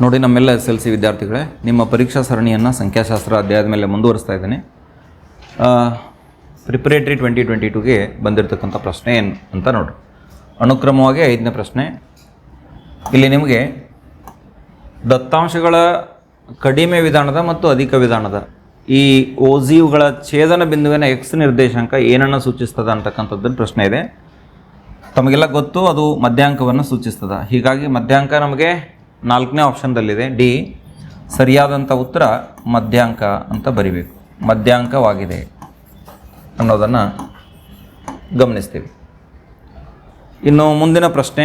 ನೋಡಿ, ನಮ್ಮೆಲ್ಲ S L C ವಿದ್ಯಾರ್ಥಿಗಳೇ, ನಿಮ್ಮ ಪರೀಕ್ಷಾ ಸರಣಿಯನ್ನು ಸಂಖ್ಯಾಶಾಸ್ತ್ರ ಅಧ್ಯಾಯದ ಮೇಲೆ ಮುಂದುವರಿಸ್ತಾ ಇದ್ದೀನಿ. ಪ್ರಿಪರೇಟ್ರಿ ಟ್ವೆಂಟಿ ಟ್ವೆಂಟಿ ಟೂಗೆ ಬಂದಿರತಕ್ಕಂಥ ಪ್ರಶ್ನೆ ಏನು ಅಂತ ನೋಡ್ರಿ. ಅನುಕ್ರಮವಾಗಿ ಐದನೇ ಪ್ರಶ್ನೆ. ಇಲ್ಲಿ ನಿಮಗೆ ದತ್ತಾಂಶಗಳ ಕಡಿಮೆ ವಿಧಾನದ ಮತ್ತು ಅಧಿಕ ವಿಧಾನದ ಈ ಓಜಿಯುಗಳ ಛೇದನ ಬಿಂದುವಿನ ಎಕ್ಸ್ ನಿರ್ದೇಶಾಂಕ ಏನನ್ನು ಸೂಚಿಸ್ತದ ಅಂತಕ್ಕಂಥದ್ದು ಪ್ರಶ್ನೆ ಇದೆ. ತಮಗೆಲ್ಲ ಗೊತ್ತು, ಅದು ಮಧ್ಯಾಂಕವನ್ನು ಸೂಚಿಸ್ತದ. ಹೀಗಾಗಿ ಮಧ್ಯಾಂಕ ನಮಗೆ ನಾಲ್ಕನೇ ಆಪ್ಷನ್ದಲ್ಲಿದೆ ಡಿ ಸರಿಯಾದಂಥ ಉತ್ತರ ಮಧ್ಯಾಂಕ ಅಂತ ಬರಿಬೇಕು. ಮಧ್ಯಾಂಕವಾಗಿದೆ ಅನ್ನೋದನ್ನು ಗಮನಿಸ್ತೀವಿ. ಇನ್ನು ಮುಂದಿನ ಪ್ರಶ್ನೆ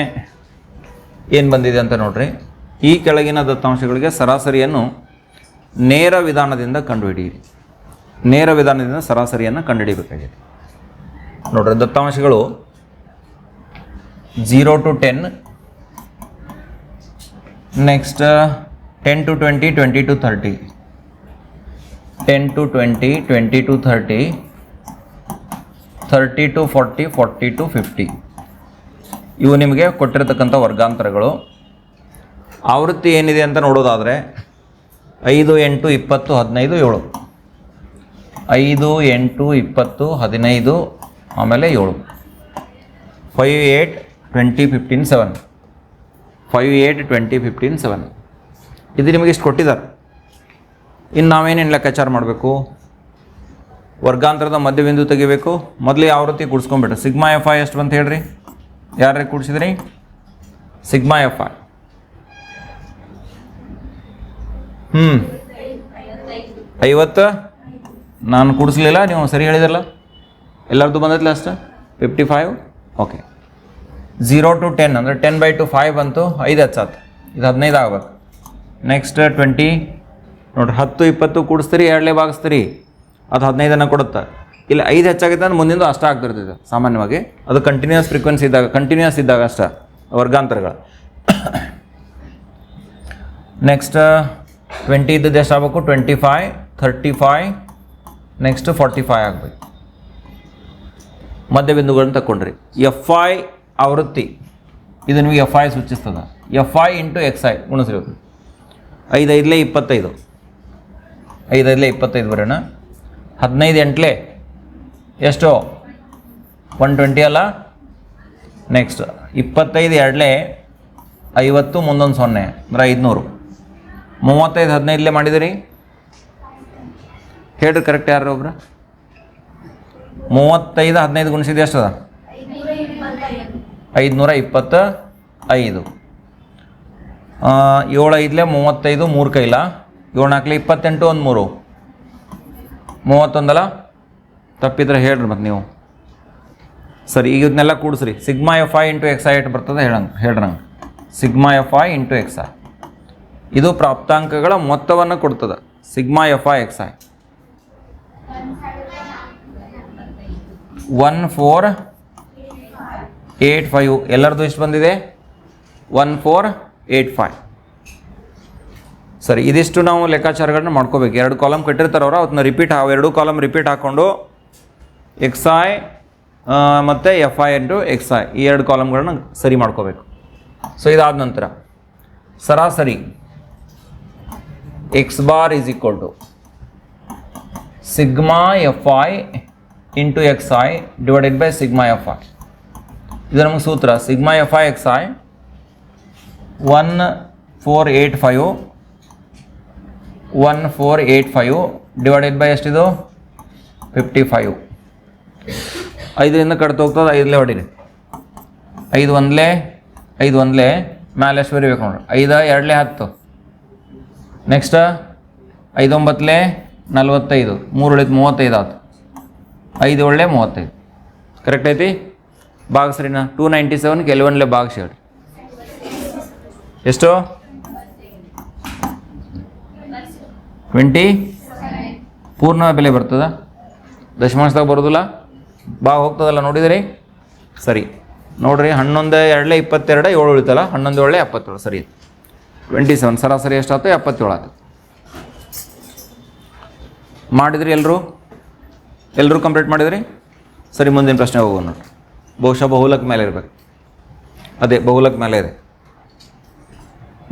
ಏನು ಬಂದಿದೆ ಅಂತ ನೋಡ್ರಿ. ಈ ಕೆಳಗಿನ ದತ್ತಾಂಶಗಳಿಗೆ ಸರಾಸರಿಯನ್ನು ನೇರ ವಿಧಾನದಿಂದ ಕಂಡುಹಿಡಿಯಿರಿ. ನೇರ ವಿಧಾನದಿಂದ ಸರಾಸರಿಯನ್ನು ಕಂಡುಹಿಡಿಯಬೇಕಾಗಿದೆ. ನೋಡ್ರಿ, ದತ್ತಾಂಶಗಳು zero to ten next ten to twenty twenty to thirty ten to twenty twenty to thirty thirty to forty forty to fifty ಇವು ನಿಮಗೆ ಕೊಟ್ಟಿರತಕ್ಕಂಥ ವರ್ಗಾಂತರಗಳು. ಆವೃತ್ತಿ ಏನಿದೆ ಅಂತ ನೋಡೋದಾದರೆ, ಐದು, ಎಂಟು, ಇಪ್ಪತ್ತು, ಹದಿನೈದು, ಏಳು. ಐದು, ಎಂಟು, ಇಪ್ಪತ್ತು, ಹದಿನೈದು, ಆಮೇಲೆ ಏಳು. Five eight twenty fifteen seven five eight twenty fifteen seven ಇದು ನಿಮಗೆ ಇಷ್ಟು ಕೊಟ್ಟಿದ್ದಾರೆ. ಇನ್ನು ನಾವೇನೇನು ಲೆಕ್ಕಾಚಾರ ಮಾಡಬೇಕು? ವರ್ಗಾಂತರದ ಮಧ್ಯಬಿಂದು ತೆಗಿಬೇಕು. ಮೊದಲು ಯಾವ ರೀತಿ ಕೂಡಿಸ್ಕೊಂಬಿಟ್ರೆ ಸಿಗ್ಮಾ ಎಫ್ ಐ ಎಷ್ಟು ಅಂತ ಹೇಳ್ರಿ? ಯಾರ್ಯಾರು ಕೂಡಿಸಿದ್ರಿ? Sigma F I. ಹ್ಞೂ ಐವತ್ತು? ನಾನು ಕೂಡಿಸ್ಲಿಲ್ಲ, ನೀವು ಸರಿ ಹೇಳಿದಿರಲ್ಲ? ಎಲ್ಲರದ್ದು ಬಂದೈತಿಲ್ಲ ಅಷ್ಟು? Fifty five okay zero to ten ಅಂದರೆ ಟೆನ್ ಬೈ ಟು ಫೈವ್ ಬಂತು, ಐದು ಹಚ್ಚಾತು ಇದು ಹದಿನೈದು ಆಗ್ಬೇಕು. ನೆಕ್ಸ್ಟ್ ಟ್ವೆಂಟಿ ನೋಡ್ರಿ, ಹತ್ತು, ಇಪ್ಪತ್ತು ಕೂಡಿಸ್ತೀರಿ, ಎರಡಲೇ ಭಾಗಿಸ್ತೀರಿ. ಅದು ಹದಿನೈದನ್ನು ಕೊಡುತ್ತೆ. ಇಲ್ಲಿ, ಐದು ಹೆಚ್ಚಾಗೈತೆ ಅಂದ್ರೆ ಮುಂದಿಂದು ಅಷ್ಟ ಆಗ್ತಿರ್ತೈತೆ, ಸಾಮಾನ್ಯವಾಗಿ. ಅದು ಕಂಟಿನ್ಯೂಸ್ ಫ್ರೀಕ್ವೆನ್ಸಿ ಇದ್ದಾಗ ಕಂಟಿನ್ಯೂಸ್ ಇದ್ದಾಗ ಅಷ್ಟ, ವರ್ಗಾಂತರಗಳು. ನೆಕ್ಸ್ಟ್ ಟ್ವೆಂಟಿ ಇದ್ದದ್ದು ಎಷ್ಟು ಆಗಬೇಕು? Twenty five thirty five next forty five ಆಗಬೇಕು. ಮಧ್ಯಬಿಂದುಗಳನ್ನ ತಗೊಂಡ್ರಿ ಎಫ್ ಐ ಆವೃತ್ತಿ. ಇದು ನಿಮಗೆ ಎಫ್ ಐ ಸೂಚಿಸ್ತದೆ. F I into X I ಗುಣಿಸ್ರಿ ಐದು ಐದಲೇ ಇಪ್ಪತ್ತೈದು. ಐದು ಐದಲೇ ಇಪ್ಪತ್ತೈದು ಬರೋಣ. ಹದಿನೈದು ಎಂಟ್ಲೆ ಎಷ್ಟು? ಒನ್ ಟ್ವೆಂಟಿ ಅಲ್ಲ? ನೆಕ್ಸ್ಟ್ ಇಪ್ಪತ್ತೈದು ಎರಡಲೇ ಐವತ್ತು ಮುಂದೊಂದು ಸೊನ್ನೆ ಅಂದ್ರೆ ಐದುನೂರು. ಮೂವತ್ತೈದು ಹದಿನೈದಲೇ ಮಾಡಿದಿರಿ? ಹೇಳ್ರಿ ಕರೆಕ್ಟ್ ಯಾರು ಒಬ್ರು? ಮೂವತ್ತೈದು ಹದಿನೈದು ಗುಣಿಸಿದ ಎಷ್ಟು ಅದ ಐದುನೂರ ಇಪ್ಪತ್ತ ಐದು ಏಳು ಐದಲೇ ಮೂವತ್ತೈದು ಮೂರು ಕೈಲ? ಏಳು ನಾಲ್ಕಲೆ ಇಪ್ಪತ್ತೆಂಟು ಒಂದು ಮೂರು. ಮೂವತ್ತೊಂದಲ್ಲ ತಪ್ಪಿದ್ರೆ ಹೇಳ್ರಿ ಮತ್ತು ನೀವು. ಸರಿ ಈಗ ಇದನ್ನೆಲ್ಲ ಕೂಡಿಸ್ರಿ. Sigma F I into X I eight ಬರ್ತದೆ ಹೇಳಂಗೆ ಹೇಳ್ರಿ ನಂಗೆ sigma F I into X I. ಇದು ಪ್ರಾಪ್ತಾಂಕಗಳ ಮೊತ್ತವನ್ನು ಕೊಡ್ತದೆ. Sigma F I X I. One four eight five ಎಲ್ಲರದು ಎಷ್ಟು ಬಂದಿದೆ? One four eight five. ಸರಿ, ಇದಿಷ್ಟು ನಾವು ಲೆಕ್ಕಾಚಾರಗಳನ್ನ ಮಾಡ್ಕೋಬೇಕು. ಎರಡು ಕಾಲಮ್ ಕಟ್ಟಿರ್ತಾರೆ ಅವರು ಅವನ್ನ ರಿಪೀಟ್ ಎರಡು ಕಾಲಮ್ ರಿಪೀಟ್ ಹಾಕ್ಕೊಂಡು ಎಕ್ಸ್ ಐ ಮತ್ತು F I into X I ಈ ಎರಡು ಕಾಲಮ್ಗಳನ್ನ ಸರಿ ಮಾಡ್ಕೋಬೇಕು. ಸೊ ಇದಾದ ನಂತರ ಸರಾಸರಿ X bar is equal to sigma F I into X I divided by sigma F I ಇದು ನಮಗೆ ಸೂತ್ರ sigma F I X I one four eight five one four eight five divided by ಎಷ್ಟಿದು? Fifty five ಐದರಿಂದ ಕಡ್ತು ಹೋಗ್ತದೆ ಐದಲೇ ಹೊಡೀರಿ. ಐದು ಒಂದಲೇ ಐದು ಒಂದಲೇ, ಮ್ಯಾಲೆ ಎಷ್ಟು ಬರೀಬೇಕು ನೋಡ್ರಿ. ಐದು, ಎರಡಲೇ ಹತ್ತು. ನೆಕ್ಸ್ಟ್ ಐದೊಂಬತ್ತಲೇ ನಲ್ವತ್ತೈದು. ಮೂರು ಉಳಿತು ಮೂವತ್ತೈದು ಆಯ್ತು ಐದು ಒಳ್ಳೆ ಮೂವತ್ತೈದು. ಕರೆಕ್ಟ್ ಐತಿ? ಭಾಗಸ್ರಿನ ಟೂ ನೈಂಟಿ ಸೆವೆನ್ ಕೆಲವೊಂದಲೇ ಭಾಗಸ್ ಹೇಳ್ರಿ ಎಷ್ಟು? ಟ್ವೆಂಟಿ ಪೂರ್ಣ ಬೆಲೆ ಬರ್ತದ? ದಶಮಾಂಶದಾಗ ಬರೋದಿಲ್ಲ? ಭಾಗ ಹೋಗ್ತದಲ್ಲ, ನೋಡಿದ್ರಿ? ಸರಿ. ನೋಡ್ರಿ, ಹನ್ನೊಂದು ಎರಡಲೇ ಇಪ್ಪತ್ತೆರಡು, ಏಳು ಉಳಿತಲ್ಲ? ಹನ್ನೊಂದು ಏಳೆ ಎಪ್ಪತ್ತೇಳು, ಸರಿ. ಟ್ವೆಂಟಿ ಸೆವೆನ್ ಸರಾಸರಿ ಎಷ್ಟಾಯ್ತು ಎಪ್ಪತ್ತೇಳು ಆಯ್ತು ಮಾಡಿದ್ರಿ ಎಲ್ಲರೂ ಎಲ್ಲರೂ ಕಂಪ್ಲೀಟ್ ಮಾಡಿದ್ರಿ? ಸರಿ, ಮುಂದಿನ ಪ್ರಶ್ನೆ ಹೋಗೋಣ. ಬಹುಶಃ ಬಹುಲಕ್ ಮೇಲೆ ಇರಬೇಕು. ಅದೇ, ಬಹುಲಕ್ ಮೇಲೆ ಇದೆ.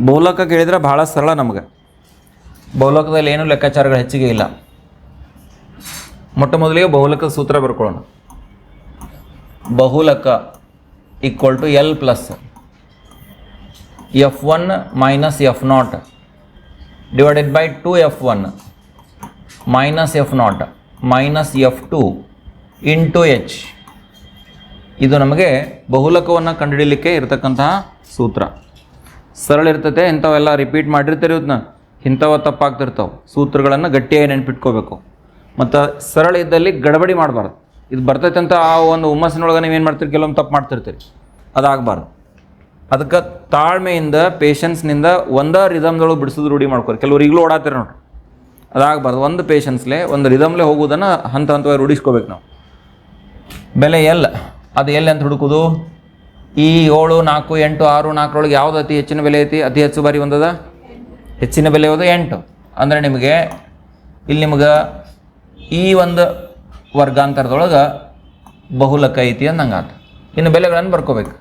ಬಹುಲಕ ಕೇಳಿದ್ರೆ ಭಾಳ ಸರಳ ನಮಗೆ. ಬಹುಲಕದಲ್ಲಿ ಏನೂ ಲೆಕ್ಕಾಚಾರಗಳು ಹೆಚ್ಚಿಗೆ ಇಲ್ಲ. ಮೊಟ್ಟ ಮೊದಲಿಗೆ ಬಹುಲಕದ ಸೂತ್ರ ಬರ್ಕೊಳ್ಳೋಣ. ಬಹುಲಕ equal to L plus F one minus F naught divided by two F one minus F naught minus F two into H ಇದು ನಮಗೆ ಬಹುಲಕವನ್ನು ಕಂಡುಹಿಡಿಯಲಿಕ್ಕೆ ಇರತಕ್ಕಂತಹ ಸೂತ್ರ. ಸರಳ ಇರ್ತತೆ, ಇಂಥವೆಲ್ಲ ರಿಪೀಟ್ ಮಾಡಿರ್ತೀರಿ ಇದನ್ನ ಇಂಥವ ತಪ್ಪಾಗ್ತಿರ್ತಾವೆ. ಸೂತ್ರಗಳನ್ನು ಗಟ್ಟಿಯಾಗಿ ನೆನ್ಪಿಟ್ಕೋಬೇಕು. ಮತ್ತು ಸರಳ ಇದ್ದಲ್ಲಿ ಗಡಬಡಿ ಮಾಡಬಾರ್ದು. ಇದು ಬರ್ತೈತೆ ಅಂತ ಆ ಒಂದು ಹುಮ್ಮಸ್ಸಿನೊಳಗೆ ನೀವೇನು ಮಾಡ್ತೀರಿ? ಕೆಲವೊಂದು ತಪ್ಪು ಮಾಡ್ತಿರ್ತೀರಿ. ಅದಾಗಬಾರ್ದು. ಅದಕ್ಕೆ ತಾಳ್ಮೆಯಿಂದ ಪೇಷನ್ಸ್ನಿಂದ ಒಂದೇ ರಿದಮ್ದೊಳಗೆ ಬಿಡಿಸೋದು ರೂಢಿ ಮಾಡ್ಕೊರಿ. ಕೆಲವರು ಈಗಲೂ ಓಡಾತಿರಿ ನೋಡ್ರಿ. ಅದಾಗಬಾರ್ದು. ಒಂದು ಪೇಷನ್ಸ್ಲೆ ಒಂದು ರಿದಮ್ಲೆ ಹೋಗೋದನ್ನು ಹಂತ ಹಂತವಾಗಿ ರೂಢಿಸ್ಕೋಬೇಕು ನಾವು. ಬೆಲೆ ಎಲ್? ಅದು ಎಲ್ಲಿ ಅಂತ ಹುಡುಕುದು? ಈ ಏಳು, ನಾಲ್ಕು, ಎಂಟು, ಆರು, ನಾಲ್ಕರೊಳಗೆ ಯಾವುದು ಅತಿ ಹೆಚ್ಚಿನ ಬೆಲೆ ಐತಿ? ಅತಿ ಹೆಚ್ಚು ಬಾರಿ ಒಂದದ? ಹೆಚ್ಚಿನ ಬೆಲೆ ಹೋದ ಎಂಟು. ಅಂದರೆ ನಿಮಗೆ, ಇಲ್ಲಿ ನಿಮ್ಗೆ ಈ ಒಂದು ವರ್ಗಾಂತರದೊಳಗೆ ಬಹುಲಕ ಐತಿ ಅಂದಂಗೆ ಆತು ಇನ್ನು ಬೆಲೆಗಳನ್ನು ಬರ್ಕೋಬೇಕು.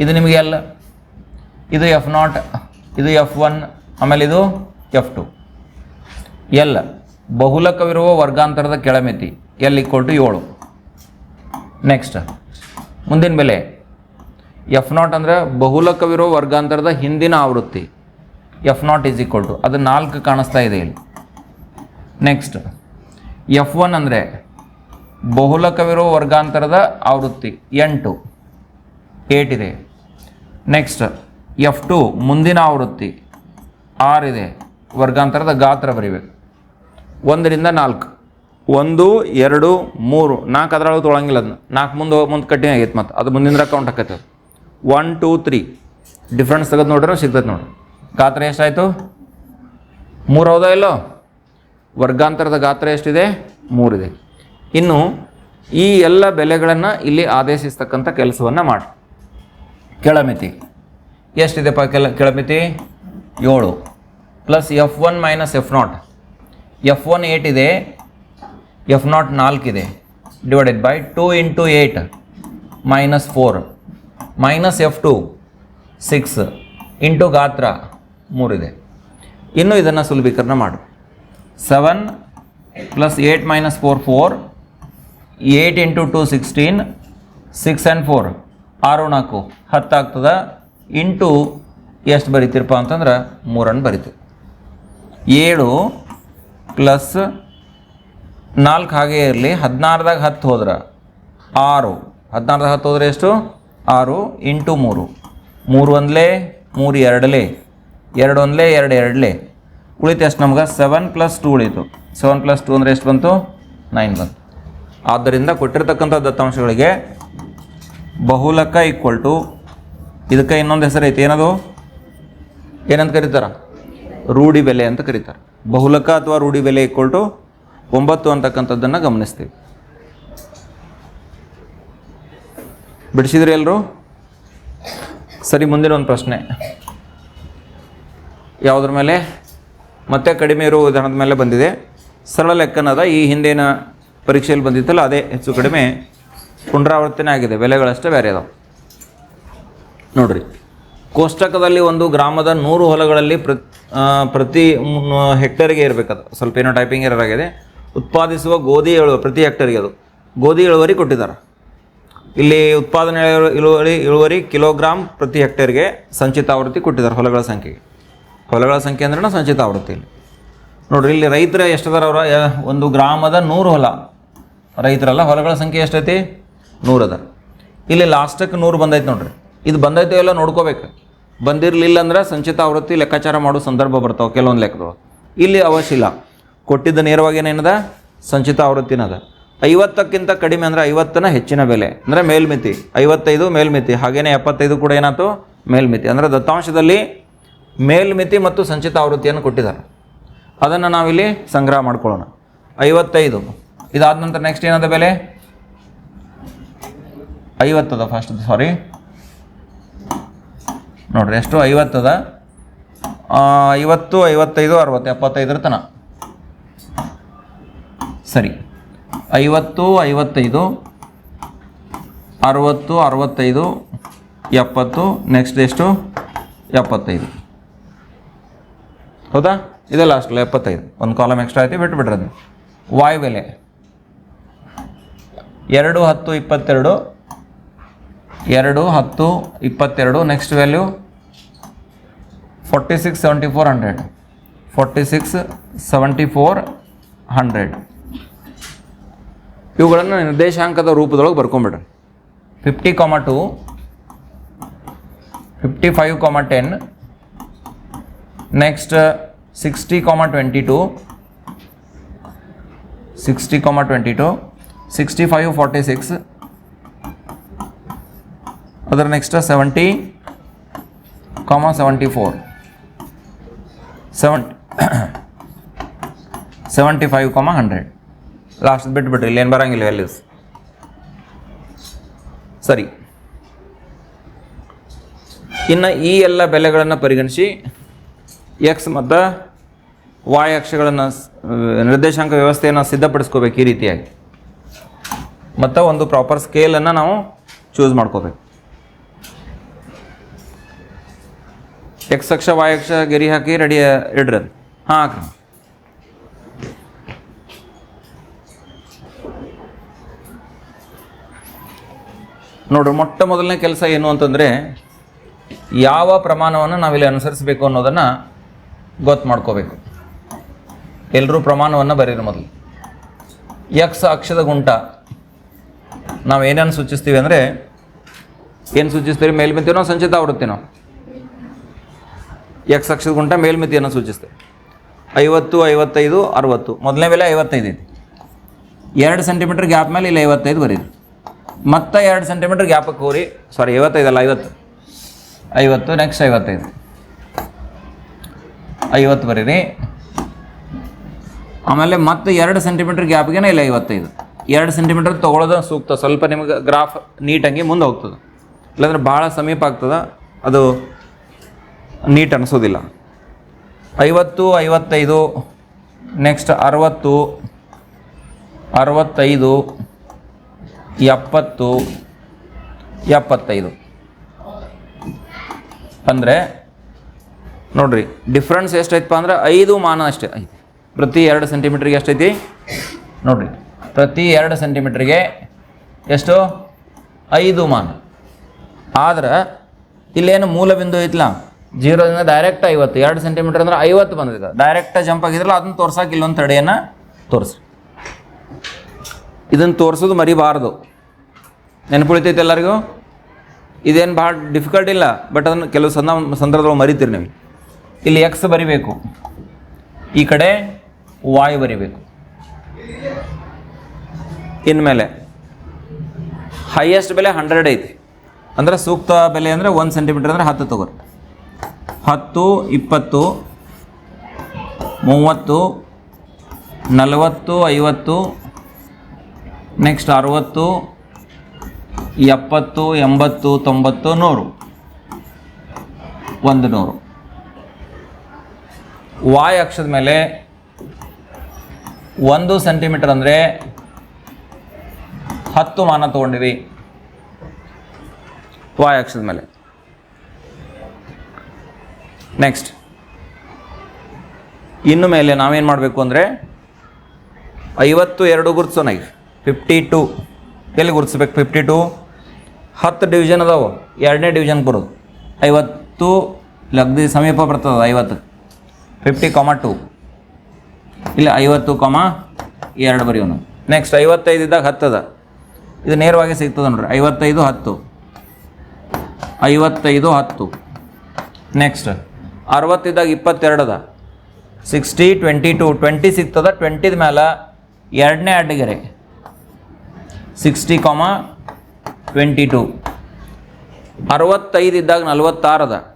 ಇದು ನಿಮಗೆ ಎಲ್? ಇದು ಎಫ್ ನಾಟ್, ಇದು ಎಫ್ ಒನ್, ಆಮೇಲೆ ಇದು ಎಫ್ ಟು. ಎಲ್? ಬಹುಲಕವಿರುವ ವರ್ಗಾಂತರದ ಕೆಳಮಿತಿ. ಎಲ್ ಈಕ್ವಲ್ ಟು ಏಳು. ನೆಕ್ಸ್ಟ್. ಮುಂದಿನ ಬೆಲೆ. ಎಫ್ ನಾಟ್ ಅಂದರೆ ಬಹುಲಕವಿರೋ ವರ್ಗಾಂತರದ ಹಿಂದಿನ ಆವೃತ್ತಿ. F naught is equal to ಅದು ನಾಲ್ಕು ಕಾಣಿಸ್ತಾ ಇದೆ ಇಲ್ಲಿ. ನೆಕ್ಸ್ಟ್ ಎಫ್ ಒನ್ ಅಂದರೆ ಬಹುಲಕವಿರೋ ವರ್ಗಾಂತರದ ಆವೃತ್ತಿ, ಎಂಟು. ಏಟ್ ಇದೆ. ನೆಕ್ಸ್ಟ್ ಎಫ್ ಟು ಮುಂದಿನ ಆವೃತ್ತಿ ಇದೆ. ವರ್ಗಾಂತರದ ಗಾತ್ರ ಬರೀಬೇಕು. ಒಂದರಿಂದ ನಾಲ್ಕು. ಒಂದು, ಎರಡು, ಮೂರು. ನಾಲ್ಕು ಅದರೊಳಗೆ ತೊಳಂಗಿಲ್ಲ ಅದನ್ನ ನಾಲ್ಕು ಮುಂದೆ ಮುಂದೆ ಕಟ್ಟಿಂಗ್ ಆಗೈತೆ ಮತ್ತು. ಅದು ಮುಂದಿನ ಅಕೌಂಟ್ ಆಕೈತೆ ಅದು. ಒನ್ ಟೂ ತ್ರೀ ಡಿಫ್ರೆನ್ಸ್ ತೆಗೆದು ನೋಡ್ರೆ ಸಿಗ್ತೈತೆ ನೋಡ್ರಿ ಗಾತ್ರ ಎಷ್ಟಾಯಿತು? ಮೂರು ಹೌದಾ ಇಲ್ಲೋ? ವರ್ಗಾಂತರದ ಗಾತ್ರ ಎಷ್ಟಿದೆ? ಮೂರಿದೆ. ಇನ್ನು ಈ ಎಲ್ಲ ಬೆಲೆಗಳನ್ನು ಇಲ್ಲಿ ಆದೇಶಿಸ್ತಕ್ಕಂಥ ಕೆಲಸವನ್ನು ಮಾಡಿ. ಕೆಳಮಿತಿ. ಎಷ್ಟಿದೆಪ್ಪ ಕೆಲ, ಕೆಳಮಿತಿ? ಏಳು. Plus F one minus F naught F one eight ಇದೆ. F naught ನಾಲ್ಕಿದೆ divided by two into eight minus four minus F two six into ಗಾತ್ರ ಮೂರಿದೆ ಇನ್ನು ಇದನ್ನು ಸುಲಭೀಕರಣ ಮಾಡು. Seven plus eight minus four four eight into two sixteen six and four ಆರು, ನಾಲ್ಕು. ಹತ್ತು ಆಗ್ತದೆ. ಇಂಟು ಎಷ್ಟು ಬರಿತೀರಪ್ಪ ಅಂತಂದ್ರೆ ಮೂರನ್ನು ಬರಿತೀವಿ. ಏಳು ಪ್ಲಸ್ ನಾಲ್ಕು ಹಾಗೆ ಇರಲಿ. ಹದಿನಾರ್ದಾಗ ಹತ್ತು ಹೋದ್ರೆ. ಆರು. ಹದಿನಾರ್ದಾಗ ಹತ್ತು ಹೋದ್ರೆ ಎಷ್ಟು? ಆರು ಇಂಟು ಮೂರು. ಮೂರು ಒಂದಲೇ, ಮೂರು ಎರಡಲೇ. ಎರಡು ಒಂದಲೇ, ಎರಡು ಎರಡಲೇ. ಉಳಿತು ಎಷ್ಟು ನಮ್ಗೆ? ಸೆವೆನ್ ಪ್ಲಸ್ ಟು ಉಳಿತು. ಸೆವೆನ್ ಪ್ಲಸ್ ಟು ಅಂದರೆ ಎಷ್ಟು ಬಂತು? ನೈನ್ ಬಂತು. ಆದ್ದರಿಂದ ಕೊಟ್ಟಿರ್ತಕ್ಕಂಥ ದತ್ತಾಂಶಗಳಿಗೆ ಬಹುಲಕ ಈಕ್ವಲ್ ಟು ಇದಕ್ಕೆ ಇನ್ನೊಂದು ಹೆಸರು ಏನದು? ಏನಂತ ಕರೀತಾರ? ರೂಢಿ ಬೆಲೆ ಅಂತ ಕರೀತಾರೆ. ಬಹುಲಕ ಅಥವಾ ರೂಢಿ ಬೆಲೆ ಈಕ್ವಲ್ ಟು ಒಂಬತ್ತು ಅಂತಕ್ಕಂಥದ್ದನ್ನು ಗಮನಿಸ್ತೀವಿ. ಬಿಡಿಸಿದ್ರಿ ಎಲ್ಲರೂ ಸರಿ, ಮುಂದಿನ ಒಂದು ಪ್ರಶ್ನೆ. ಯಾವುದ್ರ ಮೇಲೆ? ಮತ್ತೆ ಕಡಿಮೆ ಇರೋ ವಿಧಾನದ ಮೇಲೆ ಬಂದಿದೆ. ಸರಳ ಲೆಕ್ಕನದ ಈ ಹಿಂದಿನ ಪರೀಕ್ಷೆಯಲ್ಲಿ ಬಂದಿತ್ತಲ್ಲ, ಅದೇ ಹೆಚ್ಚು ಕಡಿಮೆ ಪುನರಾವರ್ತನೆ ಆಗಿದೆ. ಬೆಲೆಗಳಷ್ಟೇ ಬೇರೆ ಅದಾವೆ ನೋಡ್ರಿ. ಕೋಷ್ಟಕದಲ್ಲಿ ಒಂದು ಗ್ರಾಮದ ನೂರು ಹೊಲಗಳಲ್ಲಿ ಪ್ರತಿ ಪ್ರತಿ ಹೆಕ್ಟರ್ಗೆ ಇರಬೇಕದು. ಸ್ವಲ್ಪ ಏನೋ ಟೈಪಿಂಗ್ ಆಗಿದೆ. ಉತ್ಪಾದಿಸುವ ಗೋಧಿ ಇಳುವರಿ ಪ್ರತಿ ಹೆಕ್ಟರ್ಗೆ ಅದು. ಗೋಧಿ ಇಳುವರಿ ಕೊಟ್ಟಿದ್ದಾರೆ ಇಲ್ಲಿ ಉತ್ಪಾದನೆ ಇಳು- ಇಳುವರಿ ಇಳುವರಿ ಕಿಲೋಗ್ರಾಮ್ ಪ್ರತಿ ಹೆಕ್ಟೇರ್ಗೆ ಸಂಚಿತ ಆವೃತ್ತಿ ಕೊಟ್ಟಿದ್ದಾರೆ ಹೊಲಗಳ ಸಂಖ್ಯೆಗೆ. ಹೊಲಗಳ ಸಂಖ್ಯೆ ಅಂದ್ರೆ ಸಂಚಿತ ಆವೃತ್ತಿ ಇಲ್ಲಿ. ನೋಡ್ರಿ, ಇಲ್ಲಿ ರೈತರ ಎಷ್ಟದಾರ ಅವರ? ಒಂದು ಗ್ರಾಮದ ನೂರು ಹೊಲ. ರೈತರಲ್ಲ ಹೊಲಗಳ ಸಂಖ್ಯೆ ಎಷ್ಟೈತಿ? ನೂರು ಅದ ಇಲ್ಲಿ ಲಾಸ್ಟಕ್ಕೆ ನೂರು ಬಂದೈತೆ ನೋಡ್ರಿ. ಇದು ಬಂದೈತೆ ಎಲ್ಲ ನೋಡ್ಕೋಬೇಕು. ಬಂದಿರಲಿಲ್ಲ ಅಂದ್ರೆ ಸಂಚಿತ ಆವೃತ್ತಿ ಲೆಕ್ಕಾಚಾರ ಮಾಡೋ ಸಂದರ್ಭ ಬರ್ತಾವೆ ಕೆಲವೊಂದು ಲೆಕ್ಕದೊಳಗೆ. ಇಲ್ಲಿ ಅವಶ್ಯ ಇಲ್ಲ ಕೊಟ್ಟಿದ್ದ ನೇರವಾಗಿ ಏನೇನದ? ಸಂಚಿತ ಆವೃತ್ತಿನದ. ಐವತ್ತಕ್ಕಿಂತ ಕಡಿಮೆ ಅಂದರೆ ಐವತ್ತನ ಹೆಚ್ಚಿನ ಬೆಲೆ. ಅಂದರೆ ಮೇಲ್ಮಿತಿ. ಐವತ್ತೈದು ಮೇಲ್ಮಿತಿ. ಹಾಗೇನೆ ಎಪ್ಪತ್ತೈದು ಕೂಡ ಏನಾಯ್ತು? ಮೇಲ್ಮಿತಿ. ಅಂದರೆ ದತ್ತಾಂಶದಲ್ಲಿ ಮೇಲ್ಮಿತಿ ಮತ್ತು ಸಂಚಿತ ಆವೃತ್ತಿಯನ್ನು ಕೊಟ್ಟಿದ್ದಾರೆ. ಅದನ್ನು ನಾವಿಲ್ಲಿ ಸಂಗ್ರಹ ಮಾಡ್ಕೊಳ್ಳೋಣ. ಐವತ್ತೈದು. ಇದಾದ ನಂತರ ನೆಕ್ಸ್ಟ್ ಏನಾದ ಬೆಲೆ? ಐವತ್ತದ ಫಸ್ಟ್ ಸಾರಿ ನೋಡ್ರಿ, ಎಷ್ಟು? ಐವತ್ತದ? ಐವತ್ತು, ಐವತ್ತೈದು, ಅರವತ್ತು, ಎಪ್ಪತ್ತೈದರ ತನ. ಸರಿ. ಐವತ್ತು, ಐವತ್ತೈದು, ಅರವತ್ತು, ಅರವತ್ತೈದು, ಎಪ್ಪತ್ತು ನೆಕ್ಸ್ಟ್ ಎಷ್ಟು? ಎಪ್ಪತ್ತೈದು. ಹೌದಾ? ಇದೆ ಲಾಸ್ಟ್ ಎಪ್ಪತ್ತೈದು. ಒಂದು ಕಾಲಮ್ ಎಕ್ಸ್ಟ್ರಾ ಐತಿ ಬಿಟ್ಟು ಬಿಡ್ರಿ ಅದು ವಾಯು ಬೆಲೆ. ಎರಡು, ಹತ್ತು, ಇಪ್ಪತ್ತೆರಡು. ಎರಡು, ಹತ್ತು, ಇಪ್ಪತ್ತೆರಡು next value forty six seventy four hundred forty six seventy four hundred ಇವುಗಳನ್ನು ನಿರ್ದೇಶಾಂಕದ ರೂಪದೊಳಗೆ ಬರ್ಕೊಂಬಿಡ್ರಿ. Fifty comma two fifty five comma ten next sixty comma twenty two sixty comma twenty two sixty five forty six ಅದರ next seventy comma seventy four seventy seventy five comma hundred last ಬಿಟ್ಬಿಟ್ರಿ, ಇಲ್ಲಿ ಏನು ಬರಂಗಿಲ್ಲ values ಸರಿ. ಇನ್ನು ಈ ಎಲ್ಲ ಬೆಲೆಗಳನ್ನು ಪರಿಗಣಿಸಿ ಎಕ್ಸ್ ಮತ್ತು ವಾಯ್ ಅಕ್ಷಗಳನ್ನು ನಿರ್ದೇಶಾಂಕ ವ್ಯವಸ್ಥೆಯನ್ನು ಸಿದ್ಧಪಡಿಸ್ಕೋಬೇಕು ಈ ರೀತಿಯಾಗಿ. ಮತ್ತು ಒಂದು ಪ್ರಾಪರ್ ಸ್ಕೇಲನ್ನು ನಾವು ಚೂಸ್ ಮಾಡ್ಕೋಬೇಕು. ಎಕ್ಸ್ ಅಕ್ಷ ವಾಯ್ ಅಕ್ಷ ಗೆರಿ ಹಾಕಿ ರೆಡಿ ಇಡ್ರಿ ಅದು ಹಾಂ, ಹಾಕ್ರಿ. ನೋಡ್ರಿ, ಮೊಟ್ಟ ಮೊದಲನೇ ಕೆಲಸ ಏನು ಅಂತಂದರೆ ಯಾವ ಪ್ರಮಾಣವನ್ನು ನಾವಿಲ್ಲಿ ಅನುಸರಿಸಬೇಕು ಅನ್ನೋದನ್ನು ಗೊತ್ತು ಮಾಡ್ಕೋಬೇಕು. ಎಲ್ಲರೂ ಪ್ರಮಾಣವನ್ನು ಬರೀರಿ ಮೊದಲು. ಯಕ್ಷ ಅಕ್ಷದ ಗುಂಟ. ನಾವು ಏನೇನು ಸೂಚಿಸ್ತೀವಿ ಅಂದರೆ, ಏನು ಸೂಚಿಸ್ತೀವಿ ಮೇಲ್ಮಿತಿನೋ ಸಂಚಿತ ಆವೃತ್ತಿನೋ? ಯಕ್ಷ ಅಕ್ಷದ ಗುಂಟ ಮೇಲ್ಮಿತಿಯನ್ನು ಸೂಚಿಸ್ತೇವೆ ಐವತ್ತು, ಐವತ್ತೈದು, ಅರುವತ್ತು. ಮೊದಲನೇ ಬೆಲೆ ಐವತ್ತೈದು ಐತಿ. ಎರಡು ಸೆಂಟಿಮೀಟ್ರ್ ಗ್ಯಾಪ್ ಮೇಲೆ ಇಲ್ಲಿ ಐವತ್ತೈದು ಬರೀರಿ. ಮತ್ತೆ ಎರಡು ಸೆಂಟಿಮೀಟ್ರ್ ಗ್ಯಾಪಕ್ಕೆ ಹೋರಿ ಸಾರಿ ಐವತ್ತೈದಲ್ಲ ಐವತ್ತು. ಐವತ್ತು ನೆಕ್ಸ್ಟ್ ಐವತ್ತೈದು. ಐವತ್ತು ಬರೀರಿ. ಆಮೇಲೆ ಮತ್ತೆ ಎರಡು ಸೆಂಟಿಮೀಟ್ರ್ ಗ್ಯಾಪ್ಗೆ ಇಲ್ಲ ಐವತ್ತೈದು. ಎರಡು ಸೆಂಟಿಮೀಟ್ರ್ ತೊಗೊಳೋದು ಸೂಕ್ತ. ಸ್ವಲ್ಪ ನಿಮಗೆ ಗ್ರಾಫ್ ನೀಟಾಗಿ ಮುಂದೆ ಹೋಗ್ತದೆ. ಇಲ್ಲಾಂದ್ರೆ ಭಾಳ ಸಮೀಪ ಆಗ್ತದೆ. ಅದು ನೀಟ್ ಅನಿಸೋದಿಲ್ಲ. ಐವತ್ತು, ಐವತ್ತೈದು ನೆಕ್ಸ್ಟ್ ಅರವತ್ತು. ಅರವತ್ತೈದು, ಎಪ್ಪತ್ತು, ಎಪ್ಪತ್ತೈದು. ಅಂದರೆ, ನೋಡ್ರಿ ಡಿಫ್ರೆನ್ಸ್ ಎಷ್ಟೈತಪ್ಪ ಅಂದ್ರೆ ಐದು ಮಾನ ಅಷ್ಟೇ ಐತಿ. ಪ್ರತಿ ಎರಡು ಸೆಂಟಿಮೀಟ್ರಿಗೆ ಎಷ್ಟೈತಿ? ನೋಡ್ರಿ, ಪ್ರತಿ ಎರಡು ಸೆಂಟಿಮೀಟ್ರಿಗೆ ಎಷ್ಟು? ಐದು ಮಾನ. ಆದ್ರೆ, ಇಲ್ಲೇನು ಮೂಲ ಬಿಂದು ಐತ್ಲ ಜೀರೋದಿಂದ ಡೈರೆಕ್ಟ್ ಐವತ್ತು. ಎರಡು ಸೆಂಟಿಮೀಟ್ರ್ ಅಂದ್ರೆ ಐವತ್ತು ಬಂದಿದೆ. ಡೈರೆಕ್ಟಾಗಿ ಜಂಪ್ ಆಗಿದ್ರಲ್ಲ, ಅದನ್ನು ತೋರ್ಸೋಕೆ ಇಲ್ಲೊಂದು ತಡೆಯನ್ನು ತೋರಿಸಿ ಇದನ್ನು ತೋರಿಸೋದು ಮರಿಬಾರ್ದು. ನೆನಪುಳಿತೈತೆ ಎಲ್ಲರಿಗೂ? ಇದೇನು ಭಾಳ ಡಿಫಿಕಲ್ಟ್ ಇಲ್ಲ ಬಟ್ ಅದನ್ನು ಕೆಲವು ಸಂದ ಸಂದರ್ಭದೊಳಗೆ ಮರಿತೀರಿ ನೀವು. ಇಲ್ಲಿ ಎಕ್ಸ್ ಬರಿಬೇಕು. ಈ ಕಡೆ ವಾಯ್ ಬರಿಬೇಕು. ಇನ್ಮೇಲೆ ಹೈಯೆಸ್ಟ್ ಬೆಲೆ ಹಂಡ್ರೆಡ್ ಐತಿ. ಅಂದ್ರೆ ಸೂಕ್ತ ಬೆಲೆ ಅಂದರೆ ಒಂದು ಸೆಂಟಿಮೀಟರ್ ಅಂದರೆ ಹತ್ತು ತಗೋರಿ. ಹತ್ತು, ಇಪ್ಪತ್ತು, ಮೂವತ್ತು, ನಲವತ್ತು, ಐವತ್ತು ನೆಕ್ಸ್ಟ್ ಅರುವತ್ತು, ಎಪ್ಪತ್ತು, ಎಂಬತ್ತು, ತೊಂಬತ್ತು, ನೂರು. ಒಂದು ನೂರು. ವಾಯ್ ಅಕ್ಷದ ಮೇಲೆ ಒಂದು ಸೆಂಟಿಮೀಟರ್ ಅಂದರೆ ಹತ್ತು ಮಾನ ತೊಗೊಂಡಿರಿ ವಾಯ್ ಅಕ್ಷದ ಮೇಲೆ. ನೆಕ್ಸ್ಟ್ ಇನ್ನು ಮೇಲೆ ನಾವೇನು ಮಾಡಬೇಕು ಅಂದರೆ ಐವತ್ತು ಎರಡು ಗುರುತು ಈಗ. ಫಿಫ್ಟಿ ಟು ಎಲ್ಲಿ ಗುರುತಿಸ್ಬೇಕು? ಫಿಫ್ಟಿ ಟು ಹತ್ತು ಡಿವಿಷನ್ ಅದಾವು. ಎರಡನೇ ಡಿವಿಷನ್ ಬರೋದು. ಐವತ್ತು ಲಗ್ದಿ ಸಮೀಪ ಬರ್ತದೆ ಐವತ್ತು. ಫಿಫ್ಟಿ ಕಾಮ ಟು ಇಲ್ಲ, ಐವತ್ತು ಕಾಮ ಎರಡು ಬರೆಯೋನು ನೆಕ್ಸ್ಟ್ ಐವತ್ತೈದು ಇದ್ದಾಗ ಹತ್ತದ ಇದು ನೇರವಾಗಿ ಸಿಗ್ತದೆ ನೋಡ್ರಿ. ಐವತ್ತೈದು ಹತ್ತು. ಐವತ್ತೈದು ಹತ್ತು. ನೆಕ್ಸ್ಟ್ ಅರವತ್ತಿದ್ದಾಗ ಇಪ್ಪತ್ತೆರಡದ ಸಿಕ್ಸ್ಟಿ ಟ್ವೆಂಟಿ ಟು ಟ್ವೆಂಟಿ ಸಿಗ್ತದ. ಟ್ವೆಂಟಿದ ಮೇಲೆ ಎರಡನೇ ಅಡ್ಡಗೆರೆ. ಸಿಕ್ಸ್ಟಿ ಕಾಮ ಟ್ವೆಂಟಿ ಟು ಅರವತ್ತೈದು ಇದ್ದಾಗ ನಲ್ವತ್ತಾರು ಅದ.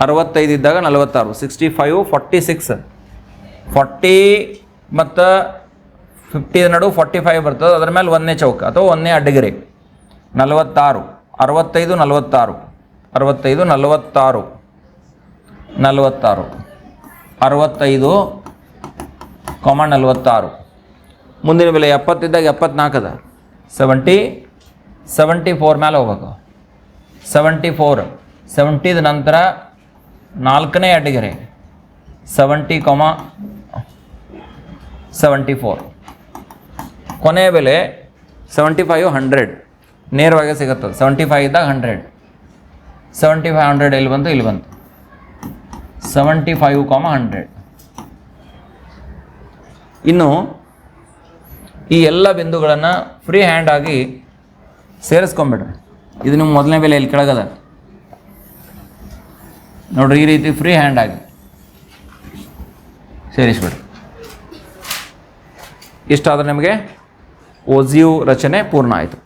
ಅರವತ್ತೈದು ಇದ್ದಾಗ ನಲವತ್ತಾರು. Sixty five forty six forty ಮತ್ತು ಫಿಫ್ಟಿ ನಡು ಫಾರ್ಟಿ ಫೈವ್ ಬರ್ತದೆ. ಅದ್ರ ಮೇಲೆ ಒಂದನೇ ಚೌಕ ಅಥವಾ ಒಂದನೇ ಅಡ್ಡಗೆರೆ. ನಲವತ್ತಾರು. ಅರವತ್ತೈದು ನಲವತ್ತಾರು. ಅರವತ್ತೈದು, ನಲವತ್ತಾರು. ನಲವತ್ತಾರು. ಅರವತ್ತೈದು ಕಾಮ ನಲವತ್ತಾರು. ಮುಂದಿನ ಬೆಲೆ ಎಪ್ಪತ್ತಿದ್ದಾಗ ಎಪ್ಪತ್ನಾಲ್ಕು ಅದ. ಸೆವೆಂಟಿ ಸೆವೆಂಟಿ ಫೋರ್ ಮೇಲೆ ಹೋಗ್ಬೇಕು. ಸೆವೆಂಟಿ ಫೋರ್ ಸೆವೆಂಟಿದ ನಂತರ ನಾಲ್ಕನೇ ಅಡ್ಡಗೆರೆ ಸೆವೆಂಟಿ ಕಾಮ ಸೆವೆಂಟಿ ಫೋರ್ ಕೊನೆಯ ಬೆಲೆ ಸೆವೆಂಟಿ ಫೈವ್ ಹಂಡ್ರೆಡ್ ನೇರವಾಗಿ ಸಿಗುತ್ತದೆ ಸೆವೆಂಟಿ ಫೈವ್ ಇದ್ದಾಗ ಹಂಡ್ರೆಡ್ ಸೆವೆಂಟಿ ಫೈವ್ ಹಂಡ್ರೆಡ್ ಇಲ್ಲಿ ಬಂತು? ಇಲ್ಲಿ ಬಂತು. ಸೆವೆಂಟಿ ಫೈವ್ ಕಾಮ ಹಂಡ್ರೆಡ್ ಇನ್ನು ಈ ಎಲ್ಲ ಬಿಂದುಗಳನ್ನು ಫ್ರೀ ಹ್ಯಾಂಡ್ ಆಗಿ ಸೇರಿಸ್ಕೊಂಬಿಡ್ರಿ. ಇದು ನಿಮ್ಮ ಮೊದಲನೇ ಬೆಲೆ ಇಲ್ಲಿ ಕೆಳಗದ. ನೋಡ್ರಿ ಈ ರೀತಿ ಫ್ರೀ ಹ್ಯಾಂಡ್ ಆಗಿ ಸೇರಿಸ್ಬಿಡ್ರಿ. ಇಷ್ಟಾದ್ರೆ ನಿಮಗೆ ಓಜಿಯು ರಚನೆ ಪೂರ್ಣ ಆಯಿತು.